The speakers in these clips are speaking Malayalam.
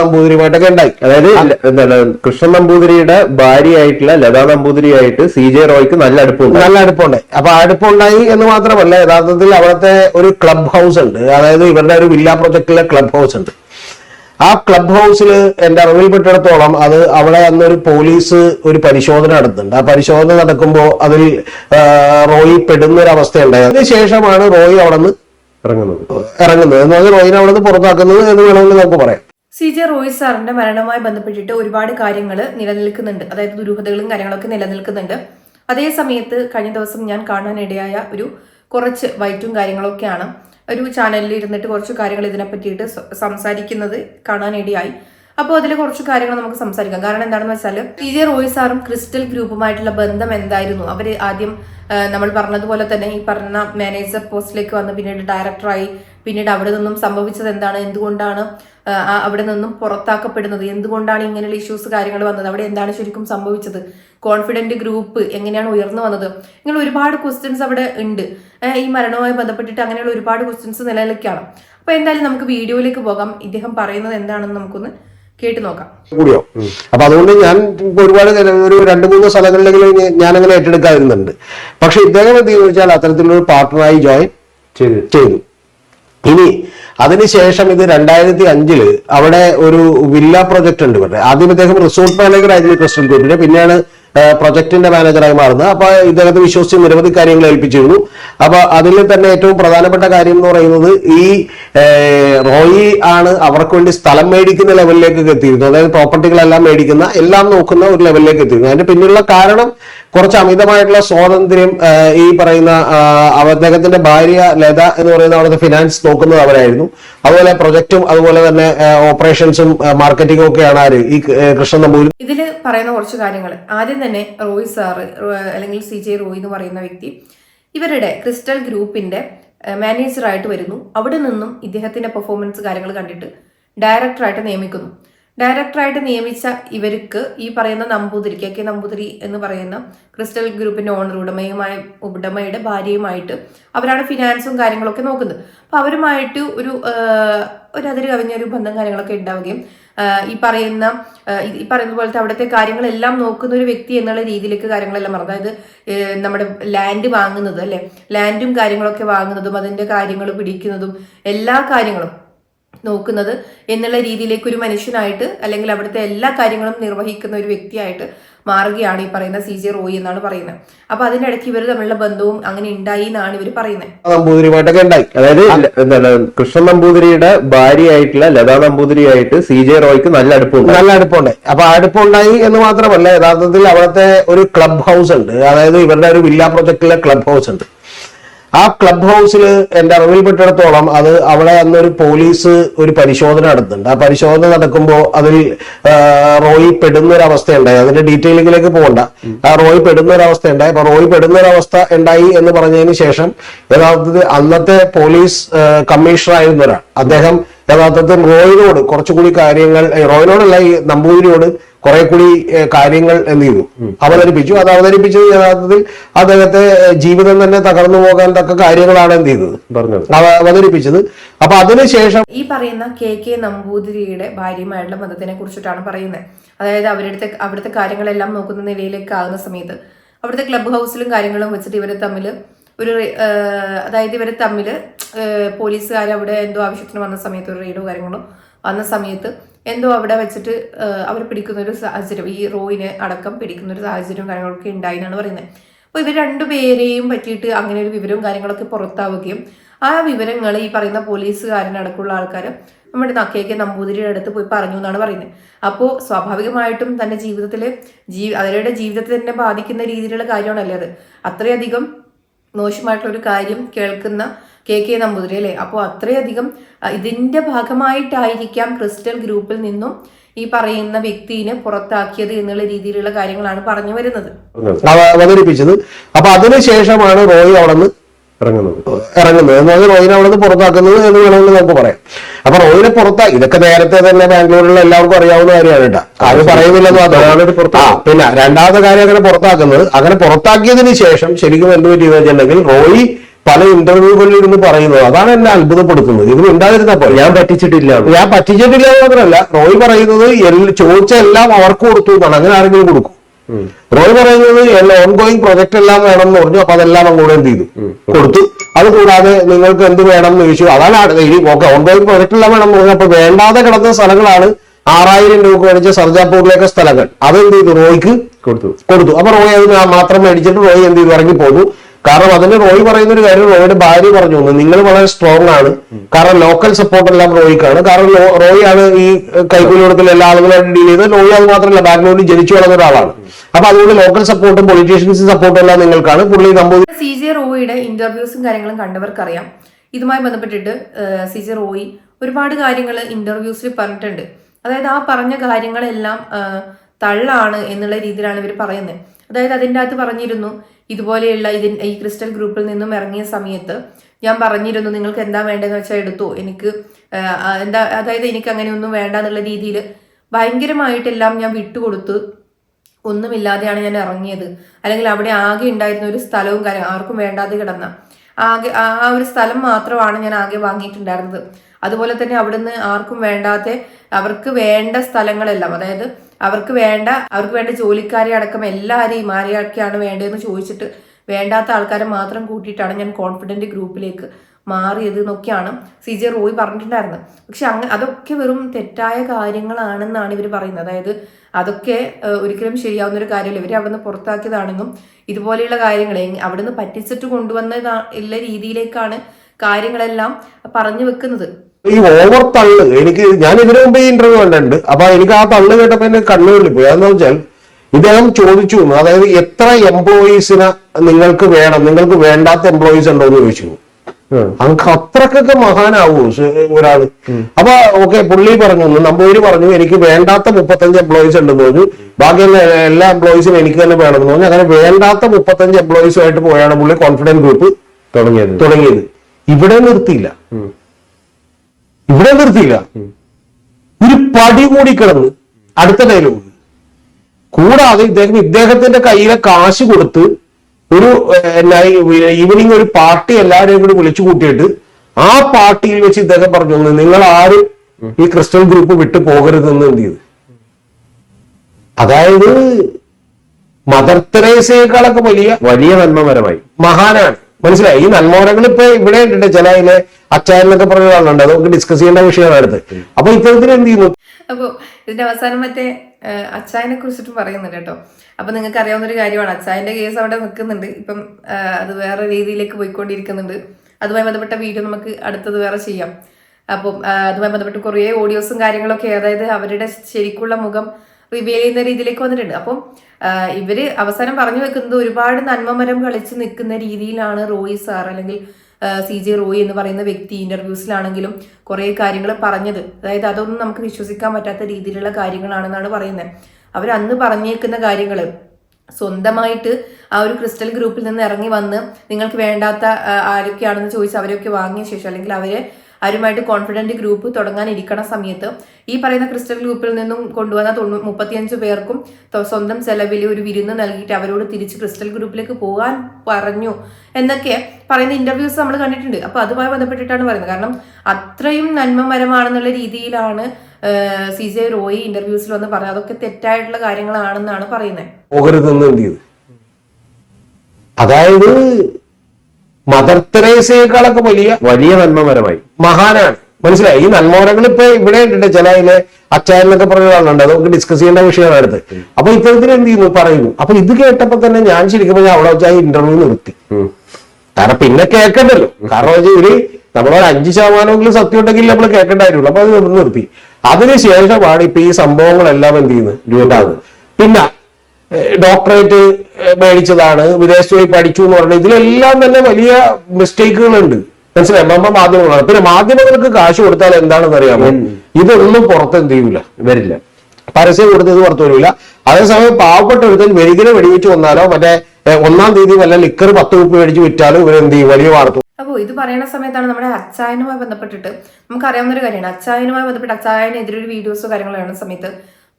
നമ്പൂതിരിയുമായിട്ടൊക്കെ ഉണ്ടായി. അതായത് എന്താണ് കൃഷ്ണൻ നമ്പൂതിരിയുടെ ഭാര്യയായിട്ടുള്ള ലതാ നമ്പൂതിരിയായിട്ട് സി ജെ റോയ്ക്ക് നല്ല അടുപ്പമുണ്ട് നല്ല അടുപ്പമുണ്ടായി അപ്പൊ ആ അടുപ്പമുണ്ടായി എന്ന് മാത്രമല്ല യഥാർത്ഥത്തിൽ അവിടുത്തെ ഒരു ക്ലബ് ഹൗസ് ഉണ്ട്. അതായത് ഇവരുടെ ഒരു വില്ല പ്രൊജക്ടിലെ ക്ലബ് ഹൗസ് ഉണ്ട്. ആ ക്ലബ് ഹൗസിൽ എന്റെ അറിവിൽപ്പെട്ടിടത്തോളം അത് അവിടെ അന്നൊരു പോലീസ് ഒരു പരിശോധന നടത്തുന്നുണ്ട്. ആ പരിശോധന നടക്കുമ്പോൾ അതിൽ റോയി പെടുന്ന ഒരു അവസ്ഥയുണ്ടായി അതിനുശേഷമാണ് റോയി അവിടെ നിന്ന് ഇറങ്ങുന്നത്. ഇറങ്ങുന്നത്. എന്ന് പറഞ്ഞാൽ റോയിനെ അവിടെ നിന്ന് പുറത്താക്കുന്നത് എന്ന് വേണമെങ്കിൽ നമുക്ക് പറയാം. സി ജെ റോയ് സാറിന്റെ മരണവുമായി ബന്ധപ്പെട്ടിട്ട് ഒരുപാട് കാര്യങ്ങൾ നിലനിൽക്കുന്നുണ്ട്. അതായത് ദുരൂഹതകളും കാര്യങ്ങളൊക്കെ നിലനിൽക്കുന്നുണ്ട്. അതേ സമയത്ത് കഴിഞ്ഞ ദിവസം ഞാൻ കാണാനിടയായ ഒരു കുറച്ച് വൈറ്റും കാര്യങ്ങളൊക്കെയാണ് ഒരു ചാനലിൽ ഇരുന്നിട്ട് കുറച്ച് കാര്യങ്ങൾ ഇതിനെ പറ്റിയിട്ട് സംസാരിക്കുന്നത് കാണാനിടയായി. അപ്പോൾ അതിൽ കുറച്ച് കാര്യങ്ങൾ നമുക്ക് സംസാരിക്കാം. കാരണം എന്താണെന്ന് വെച്ചാൽ ടി ജെ റോയ് സാറും ക്രിസ്റ്റൽ ഗ്രൂപ്പുമായിട്ടുള്ള ബന്ധം എന്തായിരുന്നു? അവർ ആദ്യം നമ്മൾ പറഞ്ഞതുപോലെ തന്നെ ഈ പറഞ്ഞ മാനേജർ പോസ്റ്റിലേക്ക് വന്ന് പിന്നീട് ഡയറക്ടറായി പിന്നീട് അവിടെ നിന്നും സംഭവിച്ചത് എന്താണ്? എന്തുകൊണ്ടാണ് അവിടെ നിന്നും പുറത്താക്കപ്പെടുന്നത്? എന്തുകൊണ്ടാണ് ഇങ്ങനെയുള്ള ഇഷ്യൂസ് കാര്യങ്ങൾ വന്നത്? അവിടെ എന്താണ് ശരിക്കും സംഭവിച്ചത്? കോൺഫിഡന്റ് ഗ്രൂപ്പ് എങ്ങനെയാണ് ഉയർന്നു വന്നത്? ഇങ്ങനെ ഒരുപാട് ക്വസ്റ്റ്യൻസ് അവിടെ ഉണ്ട്. ഈ മരണവുമായി ബന്ധപ്പെട്ടിട്ട് അങ്ങനെയുള്ള ഒരുപാട് ക്വസ്റ്റ്യൻസ് നിലനിൽക്കുകയാണ്. അപ്പൊ എന്തായാലും നമുക്ക് വീഡിയോയിലേക്ക് പോകാം. ഇദ്ദേഹം പറയുന്നത് എന്താണെന്ന് നമുക്കൊന്ന് കേട്ടു നോക്കാം. കൂടിയോ? അപ്പൊ അതുകൊണ്ട് ഞാൻ ഒരുപാട് ഒരു രണ്ട് മൂന്ന് സ്ഥലങ്ങളിലെങ്കിലും ഞാൻ- അങ്ങനെ ഏറ്റെടുക്കാതിരുന്നുണ്ട്. പക്ഷെ ഇദ്ദേഹം എന്ത് ചോദിച്ചാൽ അത്തരത്തിലൊരു പാർട്ട്ണറായി ജോയിൻ ചെയ്ത് ചെയ്തു. ഇനി അതിനുശേഷം ഇത് രണ്ടായിരത്തി അഞ്ചിൽ അവിടെ ഒരു വില്ല പ്രൊജക്ട് ഉണ്ട് പറഞ്ഞത് ആദ്യം അദ്ദേഹം റിസോർട്ട് മാനേജർ ആയിരുന്നു ക്രിസ്റ്റൽ ഗ്രൂപ്പിന്റെ പിന്നെയാണ് പ്രൊജക്ടിന്റെ മാനേജറായി മാറുന്നത്. അപ്പൊ ഇദ്ദേഹത്തെ വിശ്വസിച്ച് നിരവധി കാര്യങ്ങൾ ഏൽപ്പിച്ചിരുന്നു. അപ്പൊ അതിൽ തന്നെ ഏറ്റവും പ്രധാനപ്പെട്ട കാര്യം എന്ന് പറയുന്നത് ഈ റോയി ആണ് അവർക്ക് വേണ്ടി സ്ഥലം മേടിക്കുന്ന ലെവലിലേക്ക് എത്തിയിരുന്നു അതായത് പ്രോപ്പർട്ടികളെല്ലാം മേടിക്കുന്ന എല്ലാം നോക്കുന്ന ഒരു ലെവലിലേക്ക് എത്തിയിരുന്നു. അതിന്റെ പിന്നിലുള്ള കാരണം കുറച്ച് അമിതമായിട്ടുള്ള സ്വാതന്ത്ര്യം ഈ പറയുന്ന അദ്ദേഹത്തിന്റെ ഭാര്യ ലത എന്ന് പറയുന്ന അവിടുത്തെ ഫിനാൻസ് നോക്കുന്നത് അവരായിരുന്നു. അതുപോലെ പ്രൊജക്റ്റും അതുപോലെ തന്നെ ഓപ്പറേഷൻസും മാർക്കറ്റിംഗും ഒക്കെയാണ് ആര്? ഈ കൃഷ്ണൻ നമ്പൂരി ഇതിൽ പറയുന്ന കുറച്ച് കാര്യങ്ങൾ ആദ്യം തന്നെ റോയ് സാറ് അല്ലെങ്കിൽ സി ജെ റോയ് എന്ന് പറയുന്ന വ്യക്തി ഇവരുടെ ക്രിസ്റ്റൽ ഗ്രൂപ്പിന്റെ മാനേജറായിട്ട് വരുന്നു. അവിടെ നിന്നും ഇദ്ദേഹത്തിന്റെ പെർഫോമൻസ് കാര്യങ്ങൾ കണ്ടിട്ട് ഡയറക്ടറായിട്ട് നിയമിക്കുന്നു. ഡയറക്ടറായിട്ട് നിയമിച്ച ഇവർക്ക് ഈ പറയുന്ന നമ്പൂതിരി കെ കെ നമ്പൂതിരി എന്ന് പറയുന്ന ക്രിസ്റ്റൽ ഗ്രൂപ്പിന്റെ ഓണർ ഉടമയുമായ ഉടമയുടെ ഭാര്യയുമായിട്ട് അവരാണ് ഫിനാൻസും കാര്യങ്ങളൊക്കെ നോക്കുന്നത്. അപ്പൊ അവരുമായിട്ട് ഒരു ഒരു അതിര് കവിഞ്ഞ ഒരു ബന്ധം കാര്യങ്ങളൊക്കെ ഉണ്ടാവുകയും ഈ പറയുന്ന ഈ- പറയുന്ന പോലത്തെ അവിടുത്തെ കാര്യങ്ങളെല്ലാം നോക്കുന്ന ഒരു വ്യക്തി എന്നുള്ള രീതിയിലേക്ക് കാര്യങ്ങളെല്ലാം മാറും അതായത് നമ്മുടെ ലാൻഡ് വാങ്ങുന്നത് അല്ലെ? ലാൻഡും കാര്യങ്ങളൊക്കെ വാങ്ങുന്നതും അതിന്റെ കാര്യങ്ങൾ പിടിക്കുന്നതും എല്ലാ കാര്യങ്ങളും നോക്കുന്നത് എന്നുള്ള രീതിയിലേക്ക് ഒരു മനുഷ്യനായിട്ട് അല്ലെങ്കിൽ അവിടുത്തെ എല്ലാ കാര്യങ്ങളും നിർവഹിക്കുന്ന ഒരു വ്യക്തിയായിട്ട് മാറുകയാണ് ഈ പറയുന്ന സി ജെ റോയി എന്നാണ് പറയുന്നത്. അപ്പൊ അതിന്റെ ഇടയ്ക്ക് ഇവർ തമ്മിലുള്ള ബന്ധവും അങ്ങനെ ഉണ്ടായി എന്നാണ് ഇവർ പറയുന്നത്. നമ്പൂതിരിയുമായിട്ടൊക്കെ ഉണ്ടായി. അതായത് എന്താണ് കൃഷ്ണൻ നമ്പൂതിരിയുടെ ഭാര്യയായിട്ടുള്ള ലതാ നമ്പൂതിരിയായിട്ട് സി ജെ റോയ്ക്ക് നല്ല അടുപ്പമുണ്ട് നല്ല അടുപ്പമുണ്ടായി അപ്പൊ അടുപ്പുണ്ടായി അടുപ്പമുണ്ടായി എന്ന് മാത്രമല്ല യഥാർത്ഥത്തിൽ അവിടുത്തെ ഒരു ക്ലബ് ഹൗസ് ഉണ്ട്. അതായത് ഇവരുടെ ഒരു വില്ല പ്രൊജക്ടിലെ ക്ലബ് ഹൗസ് ഉണ്ട്. ആ ക്ലബ് ഹൗസിൽ എന്റെ അറിവിൽപ്പെട്ടിടത്തോളം അത് അവിടെ അന്നൊരു പോലീസ് ഒരു പരിശോധന നടത്തുന്നുണ്ട്. ആ പരിശോധന നടക്കുമ്പോൾ അതിൽ റോയി പെടുന്ന ഒരു അവസ്ഥ ഉണ്ടായി അതിന്റെ ഡീറ്റെയിലിംഗിലേക്ക് പോകണ്ട. ആ റോയി പെടുന്ന ഒരു അവസ്ഥ ഉണ്ടായി അപ്പൊ റോയി പെടുന്ന ഒരു അവസ്ഥ ഉണ്ടായി എന്ന് പറഞ്ഞതിന് ശേഷം യഥാർത്ഥത്തിൽ അന്നത്തെ പോലീസ് കമ്മീഷണർ ആയിരുന്ന ഒരാൾ അദ്ദേഹം യഥാർത്ഥത്തിൽ റോയിനോട് കുറച്ചുകൂടി കാര്യങ്ങൾ റോയിനോടല്ല ഈ നമ്പൂതിരിയോട് കുറെ കൂടി കാര്യങ്ങൾ എന്ത് ചെയ്തു അവതരിപ്പിച്ചു. അത് അവതരിപ്പിച്ചത് യഥാർത്ഥത്തിൽ അദ്ദേഹത്തെ ജീവിതം തന്നെ തകർന്നു പോകാൻ തക്ക കാര്യങ്ങളാണ് എന്ത് ചെയ്തത് അവതരിപ്പിച്ചത്. അപ്പൊ അതിനുശേഷം ഈ പറയുന്ന കെ കെ നമ്പൂതിരിയുടെ ഭാര്യയുമായിട്ടുള്ള മതത്തിനെ കുറിച്ചിട്ടാണ് പറയുന്നത്. അതായത് അവരുടെ അവിടുത്തെ കാര്യങ്ങളെല്ലാം നോക്കുന്ന നിലയിലേക്ക് ആകുന്ന സമയത്ത് അവിടുത്തെ ക്ലബ് ഹൗസിലും കാര്യങ്ങളും വെച്ചിട്ട് ഇവരെ തമ്മിൽ ഒരു അതായത് ഇവരെ തമ്മിൽ പോലീസുകാർ അവിടെ എന്തോ ആവശ്യത്തിന് വന്ന സമയത്ത് ഒരു റെയ്ഡോ കാര്യങ്ങളോ വന്ന സമയത്ത് എന്തോ അവിടെ വെച്ചിട്ട് അവർ പിടിക്കുന്ന ഒരു സാഹചര്യം. ഈ റോയിനെ അടക്കം പിടിക്കുന്ന ഒരു സാഹചര്യവും കാര്യങ്ങളൊക്കെ ഉണ്ടായി എന്നാണ് പറയുന്നത്. അപ്പോൾ ഇവർ രണ്ടുപേരെയും പറ്റിയിട്ട് അങ്ങനെ ഒരു വിവരവും കാര്യങ്ങളൊക്കെ പുറത്താവുകയും ആ വിവരങ്ങൾ ഈ പറയുന്ന പോലീസുകാരനടക്കമുള്ള ആൾക്കാർ നമ്മുടെ നക്കയൊക്കെ നമ്പൂതിരിയുടെ അടുത്ത് പോയി പറഞ്ഞു എന്നാണ് പറയുന്നത്. അപ്പോൾ സ്വാഭാവികമായിട്ടും തന്റെ ജീവിതത്തിൽ ജീ അവരുടെ ജീവിതത്തെ തന്നെ ബാധിക്കുന്ന രീതിയിലുള്ള കാര്യമാണല്ലേ അത്. അത്രയധികം മോശമായിട്ടുള്ള ഒരു കാര്യം കേൾക്കുന്ന കെ കെ നമ്പൂതിരി അല്ലേ? അപ്പോൾ അത്രയധികം ഇതിന്റെ ഇതിന്റെ ഭാഗമായിട്ടായിരിക്കാം ക്രിസ്റ്റൽ ഗ്രൂപ്പിൽ നിന്നും ഈ പറയുന്ന വ്യക്തിനെ പുറത്താക്കിയത് എന്നുള്ള രീതിയിലുള്ള കാര്യങ്ങളാണ് പറഞ്ഞു വരുന്നത്. അവതരിപ്പിച്ചത്. അപ്പൊ അതിനുശേഷമാണ് റോയി അവിടെ നിന്ന് ഇറങ്ങുന്നത്. ഇറങ്ങുന്നത് റോയിനെ അവിടെ നിന്ന് പുറത്താക്കുന്നത് എന്ന് വേണമെങ്കിൽ നമുക്ക് പറയാം. അപ്പൊ റോയിനെ പുറത്താ ഇതൊക്കെ നേരത്തെ തന്നെ ബാംഗ്ലൂരിലുള്ള എല്ലാവർക്കും അറിയാവുന്ന കാര്യമാണ് കേട്ടോ. ആരും പറയുന്നില്ലെന്ന് അതാണ് പിന്നെ രണ്ടാമത്തെ കാര്യം അങ്ങനെ പുറത്താക്കുന്നത്. അങ്ങനെ പുറത്താക്കിയതിന് ശേഷം ശരിക്കും എന്ത് പറ്റിയെന്ന് വെച്ചിട്ടുണ്ടെങ്കിൽ റോയി പല ഇന്റർവ്യൂകളിൽ ഇരുന്ന് പറയുന്നത്. അതാണ് എന്നെ അത്ഭുതപ്പെടുത്തുന്നത്. ഇത് ഉണ്ടായിരുന്ന പോലെ ഞാൻ പറ്റിച്ചിട്ടില്ല ഞാൻ പറ്റിച്ചിട്ടില്ല എന്ന് മാത്രമല്ല റോയ് പറയുന്നത് ചോദിച്ച എല്ലാം അവർക്ക് കൊടുത്തു എന്നാണ്. അങ്ങനെ ആരെങ്കിലും കൊടുക്കും. റോയ് പറയുന്നത് എല്ലാ ഓൺ ഗോയിങ് പ്രൊജക്ട് എല്ലാം വേണം എന്ന് പറഞ്ഞു. അപ്പൊ അതെല്ലാം അങ്ങോട്ട് എന്ത് ചെയ്തു? കൊടുത്തു. അത് കൂടാതെ നിങ്ങൾക്ക് എന്ത് വേണം എന്ന് ചോദിച്ചു. അതാണ് ഈ ഓക്കെ ഓൺഗോയിങ് പ്രൊജക്ട് എല്ലാം വേണം എന്ന് പറഞ്ഞു. അപ്പൊ വേണ്ടാതെ കിടന്ന സ്ഥലങ്ങളാണ് ആറായിരം രൂപ മേടിച്ച സർജാപൂരിലേക്ക് സ്ഥലങ്ങൾ. അത് എന്ത് ചെയ്തു? റോയ്ക്ക് കൊടുത്തു. കൊടുത്തു. അപ്പൊ റോയ് അത് മാത്രം മേടിച്ചിട്ട് റോയ് എന്ത് ചെയ്തു? ഇറങ്ങി പോന്നു കാരണം അതിന് റോയ് പറയുന്ന ഒരു കാര്യം റോയുടെ ഭാര്യ പറഞ്ഞു നിങ്ങൾ വളരെ സ്ട്രോങ് ആണ്. കാരണം ലോക്കൽ സപ്പോർട്ട് എല്ലാം റോയ്ക്കാണ്. കാരണം റോയ് ആണ് ഈ കൈക്കൂലി കൊടുക്കൽ എല്ലാ ആളുകളായിട്ട് ഡീൽ ചെയ്ത് റോയ് അത് മാത്രമല്ല ബാംഗ്ലൂരിൽ ജനിച്ചു വളർന്ന ഒരാളാണ്. അപ്പൊ അതുകൊണ്ട് ലോക്കൽ സപ്പോർട്ടും പൊളിറ്റീഷ്യൻസ് സപ്പോർട്ടും എല്ലാം നിങ്ങൾക്കാണ്. പുള്ളി നമ്പൂതിരി സി ജെ റോയിയുടെ ഇന്റർവ്യൂസും കാര്യങ്ങളും കണ്ടവർക്കറിയാം. ഇതുമായി ബന്ധപ്പെട്ടിട്ട് സി ജെ റോയി ഒരുപാട് കാര്യങ്ങൾ ഇന്റർവ്യൂസിൽ പറഞ്ഞിട്ടുണ്ട്. അതായത് ആ പറഞ്ഞ കാര്യങ്ങളെല്ലാം തള്ളാണ് എന്നുള്ള രീതിയിലാണ് ഇവർ പറയുന്നത്. അതായത് അതിന്റെ അകത്ത് പറഞ്ഞിരുന്നു ഇതുപോലെയുള്ള ഇതിൻ ഈ ക്രിസ്റ്റൽ ഗ്രൂപ്പിൽ നിന്നും ഇറങ്ങിയ സമയത്ത് ഞാൻ പറഞ്ഞിരുന്നു നിങ്ങൾക്ക് എന്താ വേണ്ടതെന്ന് വെച്ചാൽ എടുത്തു. എനിക്ക് എന്താ അതായത് എനിക്ക് അങ്ങനെയൊന്നും വേണ്ട എന്നുള്ള രീതിയിൽ ഭയങ്കരമായിട്ടെല്ലാം ഞാൻ വിട്ടുകൊടുത്ത് ഒന്നുമില്ലാതെയാണ് ഞാൻ ഇറങ്ങിയത്. അല്ലെങ്കിൽ അവിടെ ആകെ ഉണ്ടായിരുന്ന ഒരു സ്ഥലവും കാര്യം ആർക്കും വേണ്ടാതെ കിടന്ന ആകെ ആ ഒരു സ്ഥലം മാത്രമാണ് ഞാൻ ആകെ വാങ്ങിയിട്ടുണ്ടായിരുന്നത്. അതുപോലെ തന്നെ അവിടുന്ന് ആർക്കും വേണ്ടാത്ത അവർക്ക് വേണ്ട സ്ഥലങ്ങളെല്ലാം അതായത് അവർക്ക് വേണ്ട അവർക്ക് വേണ്ട ജോലിക്കാരെ അടക്കം എല്ലാവരെയും ആരെയൊക്കെയാണ് വേണ്ടതെന്ന് ചോദിച്ചിട്ട് വേണ്ടാത്ത ആൾക്കാരെ മാത്രം കൂട്ടിയിട്ടാണ് ഞാൻ കോൺഫിഡന്റ് ഗ്രൂപ്പിലേക്ക് മാറിയത് എന്നൊക്കെയാണ് സി ജെ റോയ് പറഞ്ഞിട്ടുണ്ടായിരുന്നത്. പക്ഷെ അങ്ങ് അതൊക്കെ വെറും തെറ്റായ കാര്യങ്ങളാണെന്നാണ് ഇവർ പറയുന്നത്. അതായത് അതൊക്കെ ഒരിക്കലും ശരിയാവുന്ന ഒരു കാര്യമല്ല. ഇവർ അവിടുന്ന് പുറത്താക്കിയതാണെന്നും ഇതുപോലെയുള്ള കാര്യങ്ങൾ എങ്- അവിടുന്ന് പറ്റിച്ചിട്ട് കൊണ്ടുവന്ന ഉള്ള രീതിയിലേക്കാണ് കാര്യങ്ങളെല്ലാം പറഞ്ഞു വെക്കുന്നത്. ഈ ഓവർ തള്ള് എനിക്ക് ഞാൻ ഇതിനു മുമ്പ് ഈ ഇന്റർവ്യൂ കണ്ടിട്ടുണ്ട്. അപ്പൊ എനിക്ക് ആ തള്ള് കേട്ടപ്പോ എന്റെ കണ്ണുകളിൽ പോയി. അതെന്ന് വെച്ചാൽ ഇദ്ദേഹം ചോദിച്ചു അതായത് എത്ര എംപ്ലോയീസിനെ നിങ്ങൾക്ക് വേണം നിങ്ങൾക്ക് വേണ്ടാത്ത എംപ്ലോയീസ് ഉണ്ടോ എന്ന് ചോദിച്ചു. അങ്ങ് അത്രക്കൊക്കെ മഹാനാവൂ ഒരാൾ ഒരാൾ. അപ്പൊ ഓക്കെ പുള്ളി പറഞ്ഞു നമ്പൂരി പറഞ്ഞു എനിക്ക് വേണ്ടാത്ത മുപ്പത്തഞ്ച് എംപ്ലോയീസ് ഉണ്ടെന്ന് പറഞ്ഞു. ബാക്കിയുള്ള എല്ലാ എംപ്ലോയീസും എനിക്ക് തന്നെ വേണമെന്ന് പറഞ്ഞു. അങ്ങനെ വേണ്ടാത്ത മുപ്പത്തഞ്ച് എംപ്ലോയീസുമായിട്ട് പോയാണ് പുള്ളി കോൺഫിഡൻസ് ഗ്രൂപ്പ് തുടങ്ങിയത്. തുടങ്ങിയത്. ഇവിടെ നിർത്തിയില്ല. ഇവിടെ നിർത്തിയില്ല. ഒരു പടി കൂടി കിടന്ന് അടുത്ത ഡയലോഗ് കൂടാതെ ഇദ്ദേഹം ഇദ്ദേഹത്തിന്റെ കയ്യിലെ കാശ് കൊടുത്ത് ഒരു ഈവനിങ് ഒരു പാർട്ടി എല്ലാവരെയും കൂടി വിളിച്ചു കൂട്ടിയിട്ട് ആ പാർട്ടിയിൽ വെച്ച് ഇദ്ദേഹം പറഞ്ഞു നിങ്ങൾ ആരും ഈ ക്രിസ്ത്യൻ ഗ്രൂപ്പ് വിട്ടു പോകരുതെന്ന് എന്ത് ചെയ്തു? അതായത് മദർ തെരേസയേക്കാളൊക്കെ വലിയ വലിയ നന്മപരമായി മഹാനാണ്. മനസ്സിലായി? ഈ നന്മോരങ്ങൾ ഇപ്പൊ ഇവിടെ ഉണ്ട് ചില അതിലെ അച്ചായനൊക്കെ പറഞ്ഞ ആളുണ്ട് അത് നമുക്ക് ഡിസ്കസ് ചെയ്യേണ്ട വിഷയമാണ് അടുത്ത്. അപ്പൊ ഇത്തരത്തിൽ എന്ത് ചെയ്യുന്നു? അപ്പോ ഇതിന്റെ അവസാനം മറ്റേ അച്ചായനെ കുറിച്ചിട്ട് പറയുന്നുണ്ട് കേട്ടോ. അപ്പൊ നിങ്ങൾക്ക് അറിയാവുന്ന ഒരു കാര്യമാണ്. അച്ചായന്റെ കേസ് അവിടെ നിൽക്കുന്നുണ്ട് ഇപ്പം അത് വേറെ രീതിയിലേക്ക് പോയിക്കൊണ്ടിരിക്കുന്നുണ്ട്. അതുമായി ബന്ധപ്പെട്ട വീഡിയോ നമുക്ക് അടുത്തത് വേറെ ചെയ്യാം. അപ്പം അതുമായി ബന്ധപ്പെട്ട് കുറേ ഓഡിയോസും കാര്യങ്ങളൊക്കെ അതായത് അവരുടെ ശരിക്കുള്ള മുഖം റിവീൽ ചെയ്യുന്ന രീതിയിലേക്ക് വന്നിട്ടുണ്ട്. അപ്പം ഇവർ അവസാനം പറഞ്ഞു വെക്കുന്നത് ഒരുപാട് നന്മമരം കളിച്ച് നിൽക്കുന്ന രീതിയിലാണ് റോയി സാർ അല്ലെങ്കിൽ സി ജെ റോയി എന്ന് പറയുന്ന വ്യക്തി ഇന്റർവ്യൂസിലാണെങ്കിലും കുറേ കാര്യങ്ങൾ പറഞ്ഞത്. അതായത് അതൊന്നും നമുക്ക് വിശ്വസിക്കാൻ പറ്റാത്ത രീതിയിലുള്ള കാര്യങ്ങളാണെന്നാണ് പറയുന്നത്. അവർ അന്ന് പറഞ്ഞേക്കുന്ന കാര്യങ്ങൾ. സ്വന്തമായിട്ട് ആ ഒരു ക്രിസ്റ്റൽ ഗ്രൂപ്പിൽ നിന്ന് ഇറങ്ങി വന്ന് നിങ്ങൾക്ക് വേണ്ടാത്ത ആരൊക്കെയാണെന്ന് ചോദിച്ച് അവരൊക്കെ വാങ്ങിയ ശേഷം അല്ലെങ്കിൽ അവരെ അവരുമായിട്ട് കോൺഫിഡന്റ് ഗ്രൂപ്പ് തുടങ്ങാനിരിക്കണ സമയത്ത് ഈ പറയുന്ന ക്രിസ്റ്റൽ ഗ്രൂപ്പിൽ നിന്നും കൊണ്ടുവന്ന തൊണ്ണൂ മുപ്പത്തിയഞ്ച് പേർക്കും സ്വന്തം ചെലവിൽ ഒരു വിരുന്ന് നൽകിയിട്ട് അവരോട് തിരിച്ച് ക്രിസ്റ്റൽ ഗ്രൂപ്പിലേക്ക് പോകാൻ പറഞ്ഞു എന്നൊക്കെ പറയുന്ന ഇന്റർവ്യൂസ് നമ്മൾ കണ്ടിട്ടുണ്ട്. അപ്പൊ അതുമായി ബന്ധപ്പെട്ടിട്ടാണ് പറയുന്നത്. കാരണം അത്രയും നന്മമരമാണെന്നുള്ള രീതിയിലാണ് സി ജെ റോയി ഇന്റർവ്യൂസിൽ വന്ന് പറഞ്ഞത്. അതൊക്കെ തെറ്റായിട്ടുള്ള കാര്യങ്ങളാണെന്നാണ് പറയുന്നത്. അതായത് മദർ തെരേസയേക്കാളൊക്കെ വലിയ വലിയ നന്മപരമായി മഹാനാണ്. മനസ്സിലായി? ഈ നന്മോരങ്ങൾ ഇപ്പൊ ഇവിടെ ഉണ്ട് ചില അതിലെ അച്ചായനൊക്കെ പറഞ്ഞ ആളുണ്ട് അത് നമുക്ക് ഡിസ്കസ് ചെയ്യേണ്ട വിഷയമാണ് അടുത്ത്. അപ്പൊ ഇത്തരത്തിൽ എന്ത് ചെയ്യുന്നു? പറയുന്നു. അപ്പൊ ഇത് കേട്ടപ്പോ തന്നെ ഞാൻ ശരിക്കും പറഞ്ഞാൽ അവിടെ വെച്ചാൽ ഇന്റർവ്യൂ നിർത്തി. കാരണം പിന്നെ കേൾക്കണ്ടല്ലോ കാരണം വെച്ചാൽ ഇവർ നമ്മളൊരു അഞ്ച് ശതമാനമെങ്കിലും സത്യം ഉണ്ടെങ്കിൽ നമ്മൾ കേൾക്കണ്ടായിരുന്നുള്ളൂ അപ്പൊ അത് നിർത്തി. അതിനുശേഷമാണ് ഇപ്പൊ ഈ സംഭവങ്ങളെല്ലാം എന്ത് ചെയ്യുന്നത്? രൂപ പിന്നെ ഡോക്ടറേറ്റ് മേടിച്ചതാണ് വിദേശത്ത് പോയി പഠിച്ചു എന്ന് പറഞ്ഞാൽ ഇതിലെല്ലാം തന്നെ വലിയ മിസ്റ്റേക്കുകളുണ്ട്. മനസ്സിലായി? നമ്മ മാധ്യമങ്ങളാണ്. പിന്നെ മാധ്യമങ്ങൾക്ക് കാശ് കൊടുത്താൽ എന്താണെന്ന് അറിയാമോ? ഇതൊന്നും പുറത്ത് എന്ത് ചെയ്യൂല. വരില്ല. പരസ്യം കൊടുത്തത് പുറത്തു വരില്ല അതേസമയം പാവപ്പെട്ട ഒരുത്തൻ വെരികിനെ വെടിവെച്ച് വന്നാലോ മറ്റേ ഒന്നാം തീയതി വല്ല ലിക്കർ പത്ത് കുപ്പി മേടിച്ച് വിറ്റാലും ഇവരെന്ത് ചെയ്യും? വലിയ വാർത്ത. അപ്പോൾ ഇത് പറയുന്ന സമയത്താണ് നമ്മുടെ അച്ചായനുമായി ബന്ധപ്പെട്ടിട്ട് നമുക്കറിയാവുന്ന ഒരു കാര്യമാണ്. അച്ചായനുമായി ബന്ധപ്പെട്ട് അച്ചായനെതിരെ ഒരു വീഡിയോസോ കാര്യങ്ങളോ കാണുന്ന സമയത്ത്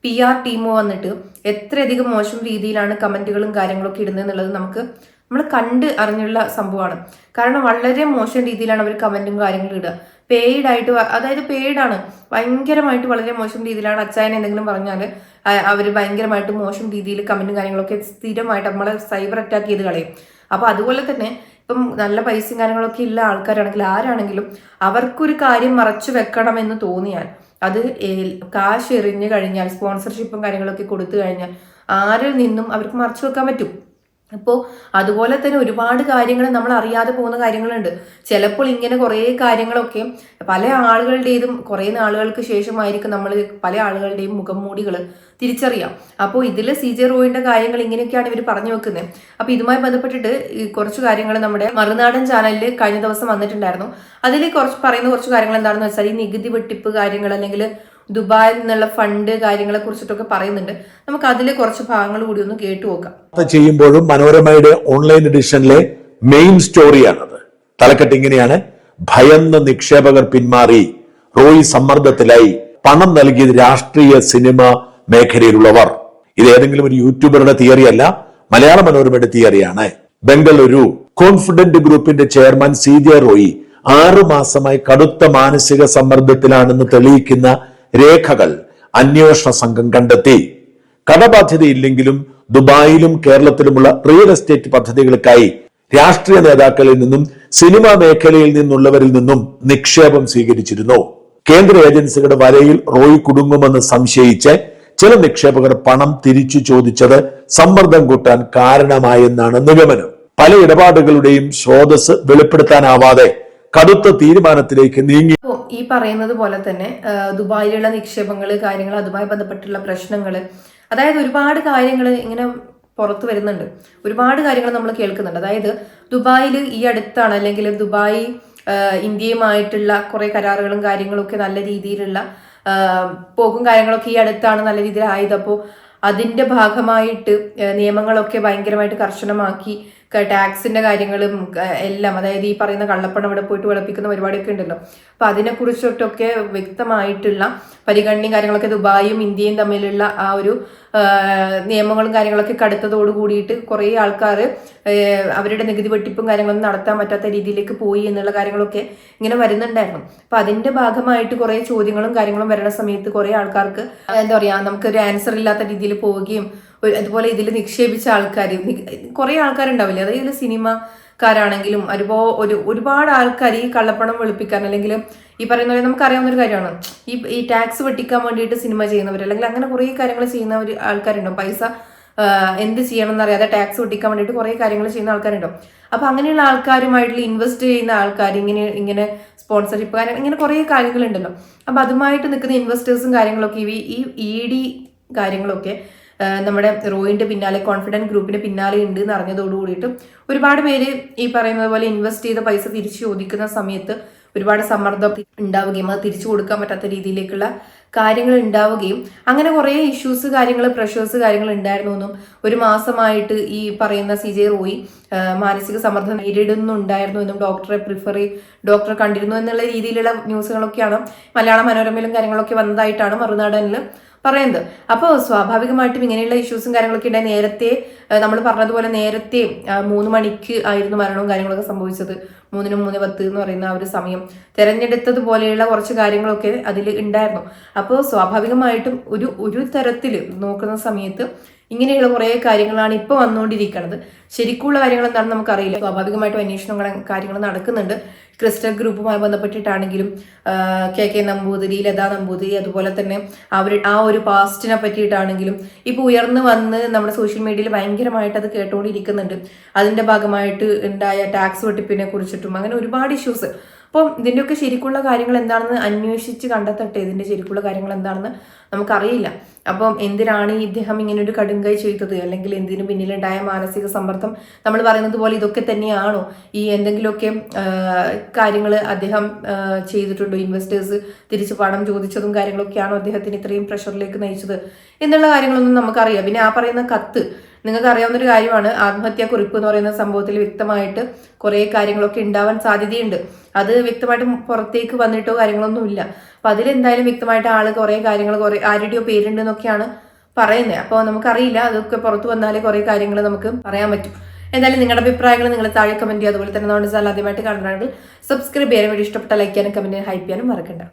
പി ആർ ടീമോ വന്നിട്ട് എത്രയധികം മോശം രീതിയിലാണ് കമന്റുകളും കാര്യങ്ങളൊക്കെ ഇടുന്നത് എന്നുള്ളത് നമുക്ക് നമ്മൾ കണ്ട് അറിഞ്ഞുള്ള സംഭവമാണ്. കാരണം വളരെ മോശം രീതിയിലാണ് അവർ കമന്റും കാര്യങ്ങളും ഇടുക. പെയ്ഡ് ആയിട്ട് അതായത് പെയ്ഡാണ് ഭയങ്കരമായിട്ട് വളരെ മോശം രീതിയിലാണ് അച്ചായൻ എന്തെങ്കിലും പറഞ്ഞാൽ അവർ ഭയങ്കരമായിട്ട് മോശം രീതിയിൽ കമന്റും കാര്യങ്ങളൊക്കെ സ്ഥിരമായിട്ട് നമ്മളെ സൈബർ അറ്റാക്ക് ചെയ്ത് കളയും. അപ്പോൾ അതുപോലെ തന്നെ ഇപ്പം നല്ല പൈസയും കാര്യങ്ങളൊക്കെ ഉള്ള ആൾക്കാരാണെങ്കിൽ ആരാണെങ്കിലും അവർക്കൊരു കാര്യം മറച്ചു വെക്കണമെന്ന് തോന്നിയാൽ അത് കാശ് എറിഞ്ഞു കഴിഞ്ഞാൽ സ്പോൺസർഷിപ്പും കാര്യങ്ങളൊക്കെ കൊടുത്തു കഴിഞ്ഞാൽ ആരിൽ നിന്നും അവർക്ക് മറച്ചു വെക്കാൻ പറ്റും? അപ്പോൾ അതുപോലെ തന്നെ ഒരുപാട് കാര്യങ്ങൾ നമ്മൾ അറിയാതെ പോകുന്ന കാര്യങ്ങളുണ്ട്. ചിലപ്പോൾ ഇങ്ങനെ കുറേ കാര്യങ്ങളൊക്കെ പല ആളുകളുടേതും കുറേ നാളുകൾക്ക് ശേഷമായിരിക്കും നമ്മൾ പല ആളുകളുടെയും മുഖം മൂടികൾ തിരിച്ചറിയാം. അപ്പോൾ ഇതിൽ സി ജെ റോയിന്റെ കാര്യങ്ങൾ ഇങ്ങനെയൊക്കെയാണ് ഇവർ പറഞ്ഞു വെക്കുന്നത് അപ്പോൾ ഇതുമായി ബന്ധപ്പെട്ടിട്ട് കുറച്ച് കാര്യങ്ങൾ നമ്മുടെ മറുനാടൻ ചാനലിൽ കഴിഞ്ഞ ദിവസം വന്നിട്ടുണ്ടായിരുന്നു. അതിൽ കുറച്ച് പറയുന്ന കുറച്ച് കാര്യങ്ങൾ എന്താണെന്ന് വെച്ചാൽ ഈ നികുതി വെട്ടിപ്പ് കാര്യങ്ങൾ അല്ലെങ്കിൽ ദുബായിൽ നിന്നുള്ള ഫണ്ട് കാര്യങ്ങളെ കുറിച്ചിട്ടൊക്കെ പറയുന്നുണ്ട്. നമുക്ക് അതിലെ കുറച്ച് ഭാഗങ്ങൾ കൂടി ഒന്ന് കേട്ടു നോക്കാം. ചെയ്യുമ്പോഴും മനോരമയുടെ ഓൺലൈൻ എഡിഷനിലെ മെയിൻ സ്റ്റോറിയാണത് തലക്കെട്ട് ഇങ്ങനെയാണ്. ഭയന്ന് നിക്ഷേപകർ പിന്മാറി. റോയി സമ്മർദ്ദത്തിലായി. പണം നൽകിയത് രാഷ്ട്രീയ സിനിമ മേഖലയിലുള്ളവർ. ഇത് ഏതെങ്കിലും ഒരു യൂട്യൂബറുടെ തിയറി അല്ല മലയാള മനോരമയുടെ തിയറിയാണ് ബംഗളൂരു കോൺഫിഡന്റ് ഗ്രൂപ്പിന്റെ ചെയർമാൻ സി ജെ റോയി ആറു മാസമായി കടുത്ത മാനസിക സമ്മർദ്ദത്തിലാണെന്ന് തെളിയിക്കുന്ന രേഖകൾ അന്വേഷണ സംഘം കണ്ടെത്തി. കടബാധ്യതയില്ലെങ്കിലും ദുബായിലും കേരളത്തിലുമുള്ള റിയൽ എസ്റ്റേറ്റ് പദ്ധതികൾക്കായി രാഷ്ട്രീയ നേതാക്കളിൽ നിന്നും സിനിമാ മേഖലയിൽ നിന്നുള്ളവരിൽ നിന്നും നിക്ഷേപം സ്വീകരിച്ചിരുന്നു. കേന്ദ്ര ഏജൻസികളുടെ വലയിൽ റോയി കുടുങ്ങുമെന്ന് സംശയിച്ച് ചില നിക്ഷേപകർ പണം തിരിച്ചു ചോദിച്ചത് സമ്മർദ്ദം കൂട്ടാൻ കാരണമായെന്നാണ് നിഗമനം. പല ഇടപാടുകളുടെയും സ്രോതസ് വെളിപ്പെടുത്താനാവാതെ കടുത്ത തീരുമാനത്തിലേക്ക് നീങ്ങി. ഈ പറയുന്നത് പോലെ തന്നെ ദുബായിലുള്ള നിക്ഷേപങ്ങൾ കാര്യങ്ങൾ അതുമായി ബന്ധപ്പെട്ടുള്ള പ്രശ്നങ്ങൾ അതായത് ഒരുപാട് കാര്യങ്ങൾ ഇങ്ങനെ പുറത്തു വരുന്നുണ്ട്. ഒരുപാട് കാര്യങ്ങൾ നമ്മൾ കേൾക്കുന്നുണ്ട്. അതായത് ദുബായിൽ ഈ അടുത്താണ് അല്ലെങ്കിൽ ദുബായ് ഇന്ത്യയുമായിട്ടുള്ള കുറെ കരാറുകളും കാര്യങ്ങളും ഒക്കെ നല്ല രീതിയിലുള്ള പോക്കും കാര്യങ്ങളൊക്കെ ഈ അടുത്താണ് നല്ല രീതിയിൽ ആയത് അപ്പോൾ അതിന്റെ ഭാഗമായിട്ട് നിയമങ്ങളൊക്കെ ഭയങ്കരമായിട്ട് കർശനമാക്കി ടാക്സിന്റെ കാര്യങ്ങളും എല്ലാം അതായത് ഈ പറയുന്ന കള്ളപ്പണം ഇവിടെ പോയിട്ട് വെളുപ്പിക്കുന്ന പരിപാടിയൊക്കെ ഉണ്ടല്ലോ. അപ്പൊ അതിനെ കുറിച്ചിട്ടൊക്കെ വ്യക്തമായിട്ടുള്ള പരിഗണനയും കാര്യങ്ങളൊക്കെ ദുബായും ഇന്ത്യയും തമ്മിലുള്ള ആ ഒരു നിയമങ്ങളും കാര്യങ്ങളൊക്കെ കടുത്തതോട് കൂടിയിട്ട് കുറേ ആൾക്കാർ അവരുടെ നികുതി വെട്ടിപ്പും കാര്യങ്ങളൊന്നും നടത്താൻ പറ്റാത്ത രീതിയിലേക്ക് പോയി എന്നുള്ള കാര്യങ്ങളൊക്കെ ഇങ്ങനെ വരുന്നുണ്ടായിരുന്നു. അപ്പൊ അതിന്റെ ഭാഗമായിട്ട് കുറേ ചോദ്യങ്ങളും കാര്യങ്ങളും വരുന്ന സമയത്ത് കുറേ ആൾക്കാർക്ക് എന്താ പറയാ നമുക്കൊരു ആൻസർ ഇല്ലാത്ത രീതിയിൽ പോവുകയും അതുപോലെ ഇതിൽ നിക്ഷേപിച്ച ആൾക്കാർ കുറേ ആൾക്കാരുണ്ടാവില്ലേ? അതായത് ഇതിൽ സിനിമക്കാരാണെങ്കിലും ഒരുപോ ഒരു ഒരുപാട് ആൾക്കാർ ഈ കള്ളപ്പണം വെളുപ്പിക്കാൻ അല്ലെങ്കിൽ ഈ പറയുന്ന പോലെ നമുക്കറിയാവുന്ന ഒരു കാര്യമാണ്. ഈ ഈ ടാക്സ് വെട്ടിക്കാൻ വേണ്ടിയിട്ട് സിനിമ ചെയ്യുന്നവർ അല്ലെങ്കിൽ അങ്ങനെ കുറേ കാര്യങ്ങൾ ചെയ്യുന്ന ഒരു ആൾക്കാരുണ്ടാവും. പൈസ എന്ത് ചെയ്യണം എന്നറിയാതെ ടാക്സ് വെട്ടിക്കാൻ വേണ്ടിയിട്ട് കുറേ കാര്യങ്ങൾ ചെയ്യുന്ന ആൾക്കാരുണ്ടാവും. അപ്പൊ അങ്ങനെയുള്ള ആൾക്കാരുമായിട്ടുള്ള ഇൻവെസ്റ്റ് ചെയ്യുന്ന ആൾക്കാർ ഇങ്ങനെ ഇങ്ങനെ സ്പോൺസർഷിപ്പ് കാര്യം ഇങ്ങനെ കുറേ കാര്യങ്ങളുണ്ടല്ലോ. അപ്പൊ അതുമായിട്ട് നിൽക്കുന്ന ഇൻവെസ്റ്റേഴ്സും കാര്യങ്ങളൊക്കെ ഈ ഈ ഇ ഡി കാര്യങ്ങളൊക്കെ നമ്മുടെ റോയിന്റെ പിന്നാലെ കോൺഫിഡന്റ് ഗ്രൂപ്പിന്റെ പിന്നാലെ ഉണ്ട് എന്ന് അറിഞ്ഞതോട് കൂടിയിട്ട് ഒരുപാട് പേര് ഈ പറയുന്നത് പോലെ ഇൻവെസ്റ്റ് ചെയ്ത പൈസ തിരിച്ചു ചോദിക്കുന്ന സമയത്ത് ഒരുപാട് സമ്മർദ്ദം ഉണ്ടാവുകയും അത് തിരിച്ചു കൊടുക്കാൻ പറ്റാത്ത രീതിയിലേക്കുള്ള കാര്യങ്ങൾ ഉണ്ടാവുകയും അങ്ങനെ കുറേ ഇഷ്യൂസ് കാര്യങ്ങൾ പ്രഷേഴ്സ് കാര്യങ്ങൾ ഉണ്ടായിരുന്നു എന്നും ഒരു മാസമായിട്ട് ഈ പറയുന്ന സി ജെ റോയി മാനസിക സമ്മർദ്ദം നേരിടുന്നുണ്ടായിരുന്നു എന്നും ഡോക്ടറെ പ്രിഫർ ഡോക്ടറെ കണ്ടിരുന്നു എന്നുള്ള രീതിയിലുള്ള ന്യൂസുകളൊക്കെയാണ് മലയാള മനോരമയിലും കാര്യങ്ങളൊക്കെ വന്നതായിട്ടാണ് മറുനാടനിൽ പറയുന്നത്. അപ്പോൾ സ്വാഭാവികമായിട്ടും ഇങ്ങനെയുള്ള ഇഷ്യൂസും കാര്യങ്ങളൊക്കെ ഉണ്ടായി. നേരത്തെ നമ്മൾ പറഞ്ഞതുപോലെ നേരത്തെ മൂന്ന് മണിക്ക് ആയിരുന്നു മരണവും കാര്യങ്ങളൊക്കെ സംഭവിച്ചത്. മൂന്നിനും മൂന്ന് പത്ത് എന്ന് പറയുന്ന ആ ഒരു സമയം. തെരഞ്ഞെടുത്തതുപോലെയുള്ള കുറച്ച് കാര്യങ്ങളൊക്കെ അതിൽ ഉണ്ടായിരുന്നു. അപ്പോൾ സ്വാഭാവികമായിട്ടും ഒരു ഒരു തരത്തിൽ നോക്കുന്ന സമയത്ത് ഇങ്ങനെയുള്ള കുറേ കാര്യങ്ങളാണ് ഇപ്പോൾ വന്നുകൊണ്ടിരിക്കുന്നത് ശരിക്കുള്ള കാര്യങ്ങൾ എന്താണെന്ന് നമുക്കറിയില്ല. സ്വാഭാവികമായിട്ടും അന്വേഷണം കാര്യങ്ങൾ നടക്കുന്നുണ്ട്. ക്രിസ്റ്റൽ ഗ്രൂപ്പുമായി ബന്ധപ്പെട്ടിട്ടാണെങ്കിലും കെ കെ നമ്പൂതിരി ലതാ നമ്പൂതിരി അതുപോലെ തന്നെ അവർ ആ ഒരു പാസ്റ്റിനെ പറ്റിയിട്ടാണെങ്കിലും ഇപ്പോൾ ഉയർന്നു വന്ന് നമ്മുടെ സോഷ്യൽ മീഡിയയിൽ ഭയങ്കരമായിട്ട് അത് കേട്ടുകൊണ്ടിരിക്കുന്നുണ്ട് അതിന്റെ ഭാഗമായിട്ട് ഉണ്ടായ ടാക്സ് വെട്ടിപ്പിനെ കുറിച്ചിട്ടും അങ്ങനെ ഒരുപാട് ഇഷ്യൂസ്. അപ്പം ഇതിന്റെയൊക്കെ ശരിക്കുള്ള കാര്യങ്ങൾ എന്താണെന്ന് അന്വേഷിച്ച് കണ്ടെത്തട്ടെ? ഇതിന്റെ ശരിക്കുള്ള കാര്യങ്ങൾ എന്താണെന്ന് നമുക്കറിയില്ല. അപ്പം എന്തിനാണ് ഇദ്ദേഹം ഇങ്ങനെ ഒരു കടുങ്കൈ ചെയ്തത്? അല്ലെങ്കിൽ എന്തിനു പിന്നിലുണ്ടായ മാനസിക സമ്മർദ്ദം? നമ്മൾ പറയുന്നത് പോലെ ഇതൊക്കെ തന്നെയാണോ? ഈ എന്തെങ്കിലുമൊക്കെ കാര്യങ്ങൾ അദ്ദേഹം ചെയ്തിട്ടുണ്ടോ? ഇൻവെസ്റ്റേഴ്സ് തിരിച്ച് പണം ചോദിച്ചതും കാര്യങ്ങളൊക്കെയാണോ അദ്ദേഹത്തിന് ഇത്രയും പ്രഷറിലേക്ക് നയിച്ചത്? എന്നുള്ള കാര്യങ്ങളൊന്നും നമുക്കറിയാം പിന്നെ ആ പറയുന്ന കത്ത് നിങ്ങൾക്ക് അറിയാവുന്ന ഒരു കാര്യമാണ് ആത്മഹത്യാ കുറിപ്പ് എന്ന് പറയുന്ന സംഭവത്തിൽ വ്യക്തമായിട്ട് കുറേ കാര്യങ്ങളൊക്കെ ഉണ്ടാവാൻ സാധ്യതയുണ്ട്. അത് വ്യക്തമായിട്ട് പുറത്തേക്ക് വന്നിട്ടോ കാര്യങ്ങളൊന്നും ഇല്ല. അപ്പൊ അതിലെന്തായാലും വ്യക്തമായിട്ട് ആൾ കുറേ കാര്യങ്ങൾ കുറേ ആരുടെയോ പേരുണ്ട് എന്നൊക്കെയാണ് പറയുന്നത്. അപ്പോൾ നമുക്കറിയില്ല അതൊക്കെ പുറത്തു വന്നാലേ കുറേ കാര്യങ്ങൾ നമുക്ക് പറയാൻ പറ്റും. എന്തായാലും നിങ്ങളുടെ അഭിപ്രായങ്ങൾ നിങ്ങൾ താഴെ കമന്റ് ചെയ്യുക. അതുപോലെ തന്നെ നമ്മുടെ ചാനൽ ആദ്യമായിട്ട് കാണുന്നതാണെങ്കിൽ സബ്സ്ക്രൈബ് ചെയ്യാനും വേണ്ടി ഇഷ്ടപ്പെട്ട ലൈക്ക് ചെയ്യാനും ചെയ്യാനും ഹൈപ്പ് ചെയ്യാനും മറക്കണ്ട.